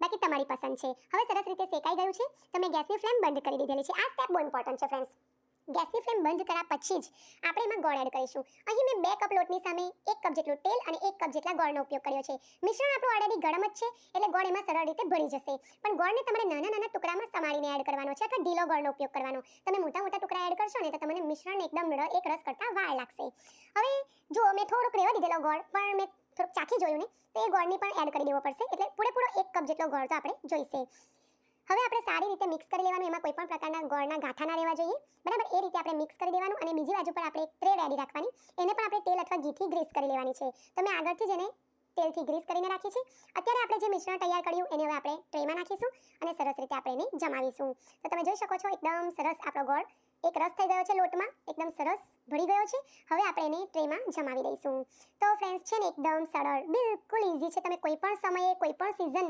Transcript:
બાકી તમારી પસંદ છે. હવે સરસ રીતે શેકાઈ ગયું છે. તમે ગેસની ફ્લેમ બંધ કરી દીધેલી છે. આ સ્ટેપ બહુ ઇમ્પોર્ટન્ટ છે ફ્રેન્ડ્સ ગેસની ફ્લેમ બંધ કર્યા પછી જ આપણે એમાં ગોળ એડ કરીશું. અહીં મેં બે કપ લોટની સામે એક કપ જેટલું તેલ અને એક કપ જેટલા ગોળનો ઉપયોગ કર્યો છે. મિશ્રણ આપણું ઓલરેડી ગરમ જ છે, એટલે ગોળ એમાં સરળ રીતે ભળી જશે. પણ ગોળને તમારે નાના નાના ટુકડામાં સમારીને એડ કરવાનો છે અથવા ઢીલો ગોળનો ઉપયોગ કરવાનો. તમે મોટા મોટા ટુકડા એડ કરશો ને તો તમને મિશ્રણ એકદમ એક રસ કરતાં વાર લાગશે. હવે જો મેં થોડોક રેવા દીધેલો ગોળ, પણ મેં થોડુંક ચાખી જોયું ને તો એ ગોળની પણ એડ કરી દેવો પડશે, એટલે પૂરેપૂરો એક કપ જેટલો ગોળ તો આપણે જોઈશે. હવે આપણે સારી રીતે મિક્સ કરી લેવાનું, એમાં કોઈ પણ પ્રકારના ગોળના ગાંઠા ના રહેવા જોઈએ. બરાબર, એ રીતે આપણે મિક્સ કરી દેવાનું અને બીજી બાજુ પર આપણે એક ટ્રે રેડી રાખવાની. એને પણ આપણે તેલ અથવા ઘીથી ગ્રીસ કરી લેવાની છે. તો મેં આગળથી જ એને તેલથી ગ્રીસ કરીને રાખી છે. અત્યારે આપણે જે મિશ્રણ તૈયાર કર્યું, એને હવે આપણે ટ્રેમાં નાખીશું અને સરસ રીતે આપણે એને જમાવીશું. તો તમે જોઈ શકો છો, એકદમ સરસ આપણો ગોળ એક રસ થઈ ગયો છે લોટમાં, એકદમ સરસ ભળી ગયો છે. હવે આપણે એને ટ્રેમાં જમાવી દઈશું. તો ફ્રેન્ડ્સ છે ને એકદમ સરળ, બિલકુલ ઇઝી છે. તમે કોઈ પણ સમયે, કોઈ પણ સિઝન